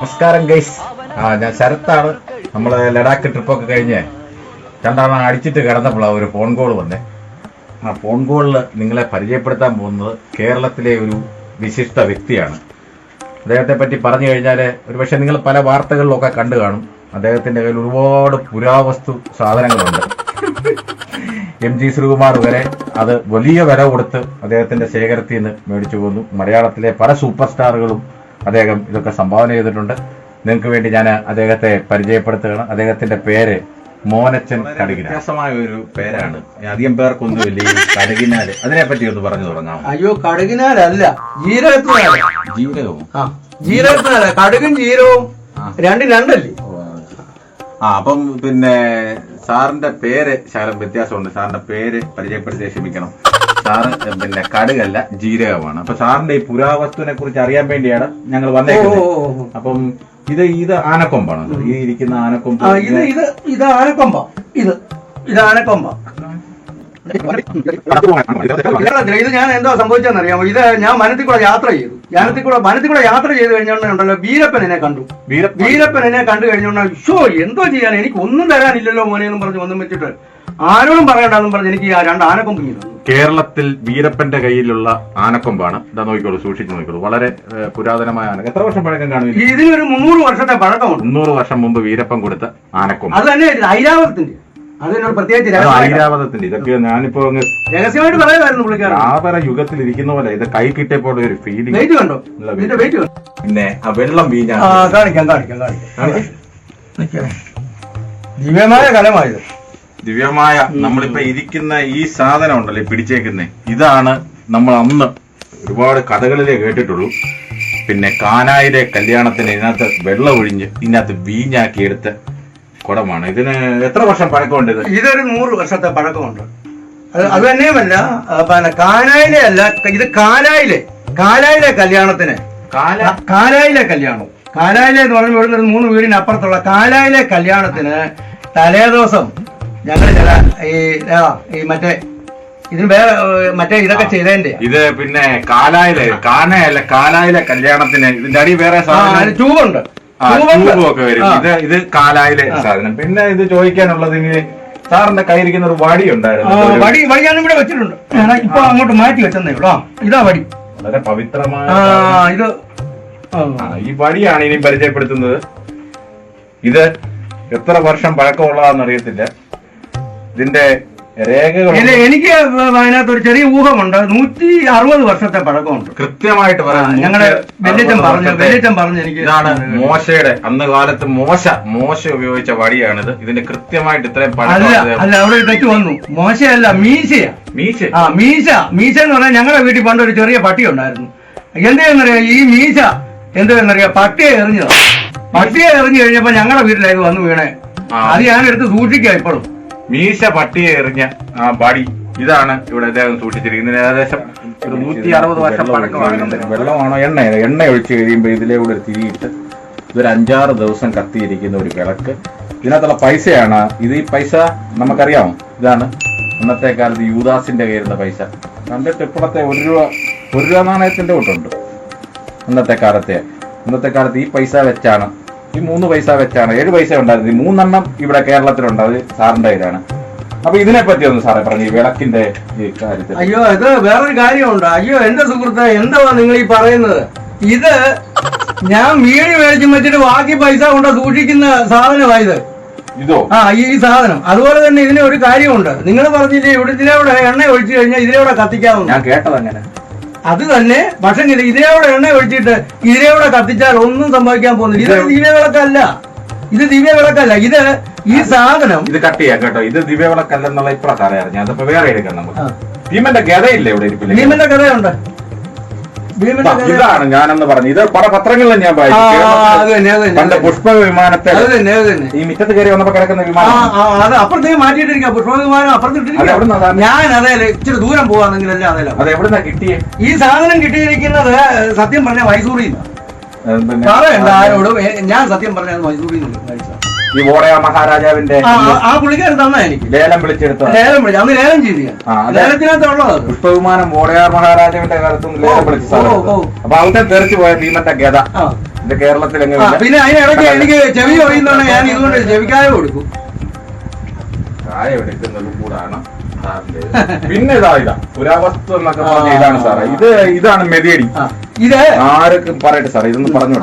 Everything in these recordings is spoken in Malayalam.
നമസ്കാരം ഗൈസ് ആ ഞാൻ ശരത്താണ്. നമ്മൾ ലഡാക്ക് ട്രിപ്പൊക്കെ കഴിഞ്ഞ് രണ്ടാണ് അടിച്ചിട്ട് കിടന്നപ്പോഴാണ് ഒരു ഫോൺ കോൾ വന്നേ. ആ ഫോൺ കോളിൽ നിങ്ങളെ പരിചയപ്പെടുത്താൻ പോകുന്നത് കേരളത്തിലെ ഒരു വിശിഷ്ട വ്യക്തിയാണ്. അദ്ദേഹത്തെ പറ്റി പറഞ്ഞു കഴിഞ്ഞാൽ ഒരുപക്ഷെ നിങ്ങൾ പല വാർത്തകളിലൊക്കെ കണ്ടു കാണും. അദ്ദേഹത്തിന്റെ കയ്യിൽ ഒരുപാട് പുരാവസ്തു സാധനങ്ങളുണ്ട്. എം ജി ശ്രീകുമാർ വരെ അത് വലിയ വില കൊടുത്ത് അദ്ദേഹത്തിന്റെ ശേഖരത്തിൽ നിന്ന് മേടിച്ചു പോന്നു മലയാളത്തിലെ പല സൂപ്പർ സ്റ്റാറുകളും അദ്ദേഹം ഇതൊക്കെ സംഭാവന ചെയ്തിട്ടുണ്ട്. നിങ്ങൾക്ക് വേണ്ടി ഞാൻ അദ്ദേഹത്തെ പരിചയപ്പെടുത്തുകയാണ്. അദ്ദേഹത്തിന്റെ പേര് മോനച്ചൻ കടുകിന വ്യത്യാസമായ ഒരു പേരാണ്. അധികം പേർക്കൊന്നും ഇല്ല ഈ കടകിനാല് അതിനെ പറ്റി ഒന്ന് പറഞ്ഞു തുടങ്ങാം അയ്യോ കടുകിനാലല്ല ജീരകത്തിനാല ജീരകവും? ആ ജീരകത്തിനാല കടുകും ജീരകവും. രണ്ടും രണ്ടല്ലേ? ആ അപ്പം പിന്നെ സാറിന്റെ പേര് ശകലം വ്യത്യാസമുണ്ട്. സാറിന്റെ പേര് പരിചയപ്പെടുത്തി ക്ഷമിക്കണം. സാറ് പിന്നെ കടുകല്ല ജീരകമാണ്. അപ്പൊ സാറിന്റെ ഈ പുരാവസ്തുവിനെ കുറിച്ച് അറിയാൻ വേണ്ടിയാണ് ഞങ്ങൾ വന്നേക്കുന്നത്. അപ്പം ഇത് ഇത് ആനക്കൊമ്പാണ് ഈ ഇരിക്കുന്ന ആനക്കൊമ്പ് ഇത് ഇത് ഇത് ആനക്കൊമ്പ. ഇത് ഇത് ആനക്കൊമ്പ. ഇത് ഞാൻ എന്താ സംഭവിച്ചെന്നറിയാമോ ഇത് ഞാൻ വനത്തിൽ കൂടെ യാത്ര ചെയ്തു. വനത്തിൽ കൂടെ വനത്തിൽ കൂടെ യാത്ര ചെയ്ത് കഴിഞ്ഞോണ്ടല്ലോ വീരപ്പൻ എന്നെ കണ്ടു. വീര- വീരപ്പൻ എന്നെ കണ്ടു കഴിഞ്ഞോണ്ട് ഷോ എന്തോ ചെയ്യാൻ എനിക്ക് ഒന്നും തരാനില്ലല്ലോ മോനെ എന്നും പറഞ്ഞ് ഒന്നും വെച്ചിട്ട്. ആരോടും പറയണ്ടെന്നും പറഞ്ഞ് എനിക്ക് ആ രണ്ട് ആനക്കൊമ്പ് ഇങ്ങനെ കേരളത്തിൽ വീരപ്പന്റെ കയ്യിലുള്ള ആനക്കൊമ്പാണ്. ഇതാ നോക്കിക്കോളൂ സൂക്ഷിച്ചു നോക്കിക്കോളൂ. വളരെ പുരാതനമായ ആന. എത്ര വർഷം പഴക്കം കാണും ഇത്? ഇതിനൊരു മുന്നൂറ് വർഷത്തെ പഴക്കമുണ്ട്. മുന്നൂറ് വർഷം മുമ്പ് വീരപ്പൻ കൊടുത്ത ആനക്കൊമ്പ്. അത് തന്നെ ഐരാവതത്തിന്റെ. അതിനൊരു പ്രത്യേകിച്ച് അത് രഹസ്യമായിട്ട് ഐരാവതത്തിന്റെ. ഇതൊക്കെ ഞാനിപ്പോ അങ്ങ് രഹസ്യമായിട്ട് പറയുമായിരുന്നു പുള്ളിക്കാരൻ. ആപര യുഗത്തിൽ ഇരിക്കുന്ന പോലെ ഇത് കൈ കിട്ടിയപ്പോൾ ഒരു ഫീലിംഗ് വെയിറ്റ് കണ്ടോ? ഇതിന്റെ വെയിറ്റ്. കണ്ടോ? പിന്നെ ആ വെള്ളം വീഞ്ഞാണ്. ആ കാണിക്കാം കാണിക്കാം കാണിക്കാം. ദിവ്യമായ കലമായത്. ദിവ്യമായ നമ്മളിപ്പോ ഇരിക്കുന്ന ഈ സാധനം ഉണ്ടല്ലോ പിടിച്ചേക്കുന്നത് പിടിച്ചേക്കുന്നേ? ഇതാണ് നമ്മൾ അന്ന് ഒരുപാട് കഥകളിലേ കേട്ടിട്ടുള്ളൂ. പിന്നെ കാനായിലെ കല്യാണത്തിന് ഇതിനകത്ത് വെള്ളം ഒഴിഞ്ഞ് ഇതിനകത്ത് വീഞ്ഞാക്കി എടുത്ത കുടമാണ്. ഇതിന് എത്ര വർഷം പഴക്കമുണ്ട് ഇത്? ഇതൊരു നൂറ് വർഷത്തെ പഴക്കമുണ്ട്. അത് അത് തന്നെയുമല്ല പിന്നെ കാനായിലെ അല്ല ഇത് കാലായിലെ കാലായിലെ കല്യാണത്തിന്. കാലായിലെ കല്യാണം. കാലായിലെ എന്ന് പറഞ്ഞ ഇവിടുന്ന് ഒരു മൂന്ന് വീടിന് അപ്പുറത്തുള്ള കാലായിലെ കല്യാണത്തിന് തലേദിവസം ഞങ്ങൾ ചില ഈ ആ, ഈ മറ്റേ ഇതിന് വേറെ മറ്റേ ഇതൊക്കെ ചെയ്തതിന്റെ. ഇത് പിന്നെ കാലായിലെ കാനയല്ല കാലായിലെ കല്യാണത്തിന് ഇതിന്റെ അടി വേറെ സാധനം ട്യൂബുണ്ട്. ആ, ഒക്കെ വരും. ഇത് ഇത് കാലായിലെ സാധനം. പിന്നെ ഇത് ചോദിക്കാനുള്ളത് ഇനി സാറിന്റെ കയ്യിരിക്കുന്ന ഒരു വടി ഉണ്ടായിരുന്നു. ഒരു വടി വടി ഞാൻ ഇവിടെ വെച്ചിട്ടുണ്ട്. ഞാൻ ഇപ്പൊ അങ്ങോട്ട് മാറ്റി വെച്ചെന്നേ ഉള്ളൂ. ആ ഇതാ വടി. വളരെ പവിത്രമായ ആ ഇത് ആ. ആ, ഈ വടിയാണ് ഇനി പരിചയപ്പെടുത്തുന്നത്. ഇത് എത്ര വർഷം പഴക്കമുള്ളതാണെന്ന് അറിയത്തില്ല. ഇതിന്റെ രേഖകൾ എനിക്ക് അതിനകത്ത് ഒരു ചെറിയ ഊഹമുണ്ട്. നൂറ്റി അറുപത് വർഷത്തെ പഴക്കമുണ്ട്. കൃത്യമായിട്ട് പറയാം. ഞങ്ങളുടെ വെല്ലിച്ചൻ പറഞ്ഞു വെല്ലിച്ചൻ പറഞ്ഞു എനിക്ക് ഇതാണ് മോശയുടെ അന്ന് കാലത്ത് മോശ മോശ ഉപയോഗിച്ച വടിയാണിത്. ഇതിന്റെ കൃത്യമായിട്ട് ഇത്രയും പഴക്കം അല്ല അവിടെ തെറ്റ് വന്നു. മോശയല്ല മീശയാ. മീശ? ആ മീശ. മീശ എന്ന് പറഞ്ഞാൽ ഞങ്ങളുടെ വീട്ടിൽ പണ്ട് ഒരു ചെറിയ പട്ടി ഉണ്ടായിരുന്നു. എന്തെന്നറിയാം ഈ മീശ എന്തെന്നറിയാം പട്ടിയെ എറിഞ്ഞതാ. പട്ടിയെ എറിഞ്ഞു കഴിഞ്ഞപ്പോ ഞങ്ങളുടെ വീട്ടിലേക്ക് വന്നു വീണേ. അത് ഞാനെടുത്ത് സൂക്ഷിക്കാം ഇപ്പോഴും. മീശ പട്ടിയെ എറിഞ്ഞ ആ പടി ഇതാണ് ഇവിടെ അദ്ദേഹം സൂക്ഷിച്ചിരിക്കുന്നത്. ഏകദേശം ഒരു നൂറ്റി അറുപത് വർഷം പഴക്കമാണ് വെള്ളമാണോ എണ്ണ. എണ്ണ ഒഴിച്ച് കഴിയുമ്പോൾ ഇതിലൂടെ ഒരു തിരിയിട്ട് ഇതൊരു അഞ്ചാറ് ദിവസം കത്തിയിരിക്കുന്ന ഒരു വിളക്ക്. ഇതിനകത്തുള്ള പൈസയാണ്. ഇത് ഈ പൈസ നമുക്കറിയാമോ? ഇതാണ്. അന്നത്തെ കാലത്ത് യൂദാസിന്റെ കയ്യിലുള്ള പൈസ. കണ്ടിട്ട് ഇപ്പോഴത്തെ ഒരു രൂപ ഒരു രൂപ നാണയത്തിന്റെ കൂട്ടുണ്ട്. അന്നത്തെ കാലത്തെ. അന്നത്തെ കാലത്ത് ഈ പൈസ വെച്ചാണ് ഈ മൂന്ന് പൈസ വെച്ചാണ്. ഏഴ് പൈസ ഉണ്ടായിരുന്നു. ഈ മൂന്നെണ്ണം ഇവിടെ കേരളത്തിലുണ്ട്. അത് സാറിന്റെ കയ്യിലാണ്. അപ്പൊ ഇതിനെ പറ്റി ഒന്ന് സാറേ പറഞ്ഞു ഈ വിളക്കിന്റെ കാര്യത്തിൽ. അയ്യോ ഇത് വേറൊരു കാര്യമുണ്ട്. അയ്യോ എന്റെ സുഹൃത്തെ എന്താ നിങ്ങൾ ഈ പറയുന്നത്? ഇത് ഞാൻ വീട് മേടിച്ചു വെച്ചിട്ട് ബാക്കി പൈസ കൊണ്ട് സൂക്ഷിക്കുന്ന സാധനമായത് ഇതോ. ആ ഈ ഈ സാധനം. അതുപോലെ തന്നെ ഇതിന് ഒരു കാര്യമുണ്ട്. നിങ്ങൾ പറഞ്ഞില്ലേ ഇവിടെ ഇതിലൂടെ എണ്ണ ഒഴിച്ചു കഴിഞ്ഞാൽ ഇതിലൂടെ കത്തിക്കാവുന്നു. ഞാൻ കേട്ടത് അങ്ങനെ അത് തന്നെ പക്ഷെ ഇരയോടെ എണ്ണ ഒഴിച്ചിട്ട് ഇരയോടെ കത്തിച്ചാൽ ഒന്നും സംഭവിക്കാൻ പോകുന്നില്ല. ഇത് ദിവ്യ വിളക്കല്ല ഇത് ദിവ്യ വിളക്കല്ല ഇത് ഈ സാധനം ഇത് കട്ട് ചെയ്യാം കേട്ടോ. ഇത് ദിവ്യവിളക്കല്ലെന്നുള്ള ഇപ്പഴ സാറേ അറിഞ്ഞു അതിപ്പോ വേറെ എടുക്കാം നമുക്ക്. ഭീമന്റെ ഗതയില്ലേ ഇവിടെ ഇരിക്കില്ല ഭീമന്റെ കഥയുണ്ട് ഇതാണ് ഞാനെന്ന് പറഞ്ഞു. ഇത് പല പത്രങ്ങളിലും ഞാൻ വായിച്ചു പണ്ട് പുഷ്പ വിമാനത്തെ ഈ മിറ്റത്ത് കയറി വന്നപ്പോ കിടക്കുന്ന വിമാനം. അത് അപ്പുറത്തേക്ക് മാറ്റിയിട്ടിരിക്കാം. പുഷ്പ വിമാനം എവിടുന്നാ ഞാൻ അതേ ഇച്ചിരി ദൂരം പോവാന്നെങ്കിൽ അല്ലേ അതല്ല അത് എവിടുന്നാ കിട്ടിയേ? ഈ സാധനം കിട്ടിയിരിക്കുന്നത് സത്യം പറഞ്ഞ മൈസൂരിൽ നിന്ന് പറയണ്ട ആരോടും ഞാൻ സത്യം പറഞ്ഞത് മൈസൂരിൽ നിന്ന്. ഈ വോടയ മഹാരാജാവിന്റെ ആ പുള്ളിക്കാരൻ തന്നെ എനിക്ക്. ലേലം വിളിച്ചെടുത്ത ലേലം വിളിച്ചു അന്ന് ലേലം ചെയ്തു. ലേലത്തിനകത്തുള്ളത് അത്. പുഷ്പവിമാനം വോടയാർ മഹാരാജാവിന്റെ കാലത്തും ലേലം വിളിച്ച അപ്പൊ അവിടെ തെറിച്ചു പോയ ഭീമന്റെ ഗത ഇത് കേരളത്തിൽ എങ്ങനെ പിന്നെ അതിനിടയ്ക്ക് എനിക്ക് ചെവി ഒഴിയുന്നതാണ് ഞാൻ ഇതുകൊണ്ട് ചെവിക്കായ കൊടുക്കും. ചായ എടുക്കുന്നതും കൂടാണ്. പിന്നെ ഇതാ ഇതാ. പുരാവസ്തു എന്നൊക്കെ പറഞ്ഞ ഇതാണ് സാറേ. ഇത് ഇതാണ് മെതിയടി. ഇത്? ആരൊക്കെ പറയട്ടെ സാർ ഇതൊന്ന് പറഞ്ഞു.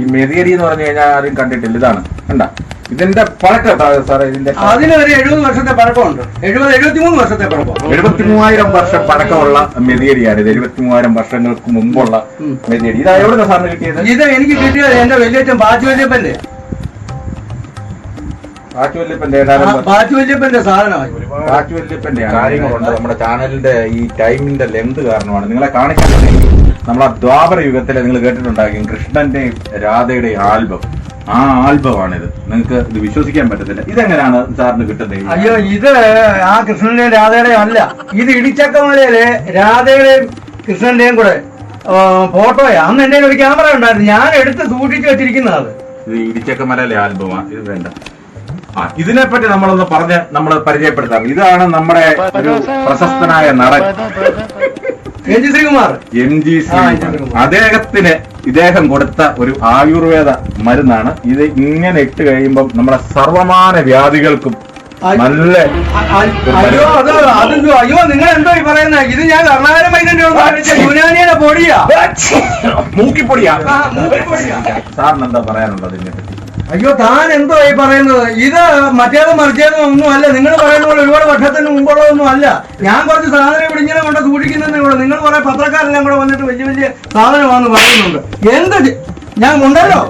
ഈ മെതിയരി എന്ന് പറഞ്ഞു കഴിഞ്ഞാൽ ആരും കണ്ടിട്ടില്ല. ഇതാണ്. കണ്ട? ഇതിന്റെ പഴക്കം സാറേ ഇതിന്റെ അതിനൊരു എഴുപത് വർഷത്തെ പഴക്കമുണ്ട്. എഴുപത് എഴുപത്തി മൂന്ന് വർഷത്തെ പഴക്കം എഴുപത്തി മൂവായിരം വർഷം പഴക്കമുള്ള മെതിയടിയാണ് ഇത്. എഴുപത്തി മൂവായിരം വർഷങ്ങൾക്ക് മുമ്പുള്ള. മെതിയടി ഇത് എവിടെ സാറിന് കിട്ടിയത്? ഇത് എനിക്ക് കിട്ടിയത് എന്റെ വലിയച്ഛൻ ബാജു വല്യപ്പന്റെ സാധനമായി കാര്യങ്ങളുണ്ട്. നമ്മുടെ ചാനലിന്റെ ഈ ടൈമിന്റെ ലെന്ത് കാരണമാണ്. നിങ്ങളെ കാണിക്കാൻ നമ്മളെ ദ്വാപര യുഗത്തിലെ നിങ്ങൾ കേട്ടിട്ടുണ്ടാകും കൃഷ്ണന്റെയും രാധയുടെയും ആൽബം. ആ ആൽബമാണിത്. നിങ്ങൾക്ക് ഇത് വിശ്വസിക്കാൻ പറ്റത്തില്ല. ഇതെങ്ങനെയാണ് സാറിന് കിട്ടുന്നത്? അയ്യോ ഇത് ആ കൃഷ്ണന്റെയും രാധയുടെയും അല്ല. ഇത് ഇടിച്ചക്കമലയിലെ രാധയുടെയും കൃഷ്ണന്റെയും കൂടെ ഫോട്ടോയാ. അന്ന് എന്റെ ഒരു ക്യാമറ ഉണ്ടായിരുന്നു. ഞാൻ എടുത്ത് സൂക്ഷിച്ചു വെച്ചിരിക്കുന്നത് അത് ഇത് ഇടിച്ചക്കമലയിലെ ആൽബമാണ് ഇത് വേണ്ട. ആ ഇതിനെപ്പറ്റി നമ്മളൊന്ന് പറഞ്ഞ് നമ്മൾ പരിചയപ്പെടുത്താം. ഇതാണ് നമ്മുടെ ഒരു പ്രശസ്തനായ നടൻ. M G Sreekumar. M G Sreekumar. അദ്ദേഹത്തിന് ഇദ്ദേഹം കൊടുത്ത ഒരു ആയുർവേദ മരുന്നാണ്. ഇത് ഇങ്ങനെ ഇട്ട് കഴിയുമ്പം നമ്മുടെ സർവമാന വ്യാധികൾക്കും നല്ല അയ്യോ അത് അതെന്തോ അയ്യോ നിങ്ങൾ എന്തോ ഈ പറയുന്ന? ഇത് ഞാൻ കർണാടക മൈനന്റെ യുനാനിയുടെ പൊടിയാ. മൂക്കിപ്പൊടിയാ. സാറിന് എന്താ പറയാനുള്ളത് ഇതിനെ പറ്റി അയ്യോ താൻ എന്തോ ഈ പറയുന്നത്? ഇത് മറ്റേത് മറിച്ചേതും ഒന്നും അല്ല. നിങ്ങൾ പറയുന്ന പോലെ ഒരുപാട് വർഷത്തിന് മുമ്പുള്ളതൊന്നും അല്ല. ഞാൻ കുറച്ച് സാധനം ഇവിടെ ഇങ്ങനെ കൊണ്ട് സൂക്ഷിക്കുന്നതേ ഉള്ളൂ. നിങ്ങൾ കുറെ പത്രക്കാരെല്ലാം കൂടെ വന്നിട്ട് വലിയ വലിയ സാധനമാണെന്ന് പറയുന്നുണ്ട്. എന്ത് ഞാൻ ഉണ്ടല്ലോ